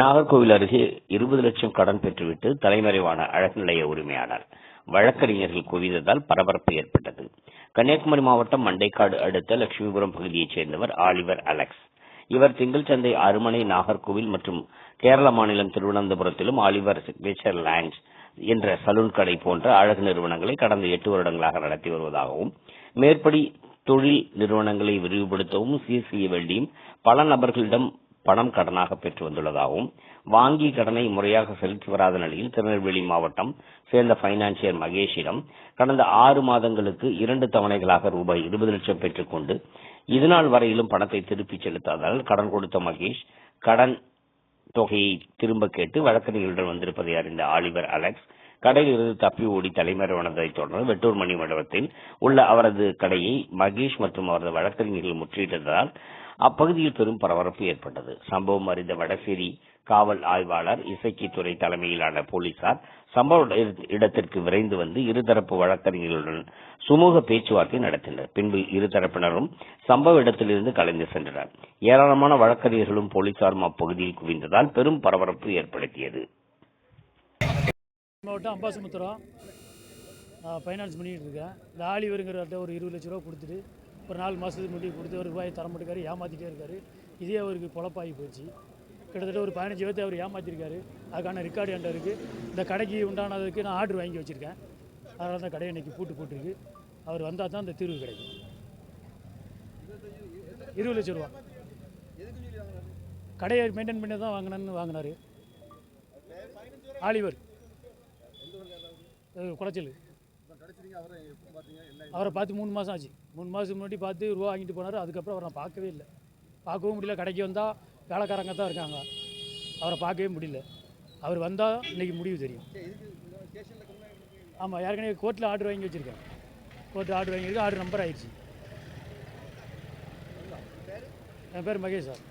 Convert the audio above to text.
நாகர்கோவில் அருகே இருபது லட்சம் கடன் பெற்றுவிட்டு தலைமறைவான அழகு நிலைய உரிமையாளர். வழக்கறிஞர்கள் குவிந்ததால் பரபரப்பு ஏற்பட்டது. கன்னியாகுமரி மாவட்டம் மண்டைக்காடு அடுத்த லட்சுமிபுரம் பகுதியைச் சேர்ந்தவர் ஆலிவர் அலெக்ஸ். இவர் திங்கள்சந்தை அருமனை நாகர்கோவில் மற்றும் கேரள மாநிலம் திருவனந்தபுரத்திலும் ஆலிவர் சிக்னேச்சர் லேண்ட்ஸ் என்ற சலூன் கடை போன்ற அழகு நிறுவனங்களை கடந்த எட்டு வருடங்களாக நடத்தி வருவதாகவும் மேற்படி தொழில் நிறுவனங்களை விரிவுபடுத்தவும் சீர் செய்ய வேண்டியும் பல நபர்களிடம் பணம் கடனாக பெற்று வந்துள்ளதாகவும் வாங்கி கடனை முறையாக செலுத்தி வராத நிலையில் திருநெல்வேலி மாவட்டம் சேர்ந்த பைனான்சியர் மகேஷிடம் கடந்த ஆறு மாதங்களுக்கு இரண்டு தவணைகளாக ரூபாய் இருபது லட்சம் பெற்றுக்கொண்டு இதுநாள் வரையிலும் பணத்தை திருப்பிச் செலுத்தாததால் கடன் கொடுத்த மகேஷ் கடன் தொகையை திரும்ப கேட்டு வழக்கறிஞர்களிடம் வந்திருப்பதை அறிந்த ஆலிவர் அலெக்ஸ் கடையில் இருந்து தப்பி ஓடி தலைமறைவனதைத் தொடர்ந்து வெட்டூர் மணி மண்டபத்தில் உள்ள அவரது கடையை மகேஷ் மற்றும் அவரது வழக்கறிஞர்கள் முற்றிட்டதால் அப்பகுதியில் பெரும் பரபரப்பு ஏற்பட்டது. சம்பவம் அறிந்த வடசேரி காவல் ஆய்வாளர் இசக்கித்துறை தலைமையிலான போலீசார் சம்பவ இடத்திற்கு விரைந்து வந்து இருதரப்பு வழக்கறிஞர்களுடன் சுமூக பேச்சுவார்த்தை நடத்தினர். பின்பு இருதரப்பினரும் சம்பவ இடத்திலிருந்து கலைந்து சென்றனர். ஏராளமான வழக்கறிஞர்களும் போலீசாரும் அப்பகுதியில் குவிந்ததால் பெரும் பரபரப்பு ஏற்படுத்தியது. மாவட்டம் அம்பாசமுத்திரம் ஃபைனான்ஸ் இருக்கேன். இந்த ஆலிவருங்கிறத ஒரு இருபது லட்ச ரூபா கொடுத்துட்டு ஒரு நாலு மாதத்துக்கு முடிவு கொடுத்து ஒரு ரூபாய் தர மாட்டேக்காரு ஏமாற்றிட்டே இருக்காரு. இதே அவருக்கு பொழப்பாகி போச்சு. கிட்டத்தட்ட ஒரு பதினஞ்சு பேர்த்து அவர் ஏமாற்றிருக்காரு அதுக்கான ரெக்கார்டு என்கிட்ட இருக்குது இந்த கடைக்கு உண்டானதுக்கு நான் ஆர்டர் வாங்கி வச்சுருக்கேன். அதனால தான் கடையை இன்றைக்கி பூட்டு போட்டிருக்கு. அவர் வந்தால் தான் இந்த தீர்வு கிடைக்கும். இருபது லட்ச ரூபா. கடையை மெயின்டைன் பண்ணி தான் வாங்கினேன்னு வாங்கினாரு. ஆலிவர். குளச்சல். அவரை பார்த்து மூணு மாதம் ஆச்சு. மூணு மாதத்துக்கு முன்னாடி பார்த்து ரூபா வாங்கிட்டு போனார் அதுக்கப்புறம் அவரை நான் பார்க்கவே இல்லை. பார்க்கவும் முடியல கடைக்கு வந்தால் வேலைக்காரங்க தான் இருக்காங்க. அவரை பார்க்கவே முடியல. அவர் வந்தால் இன்னைக்கு முடிவு தெரியும். ஆமாம் ஏற்கனவே கோர்ட்டில் ஆர்டர் வாங்கி வச்சுருக்கேன். கோர்ட்டில் ஆர்டர் வாங்கியிருக்கு ஆர்டர் நம்பர் ஆயிடுச்சு. என் பேர் மகேஷ் சார்.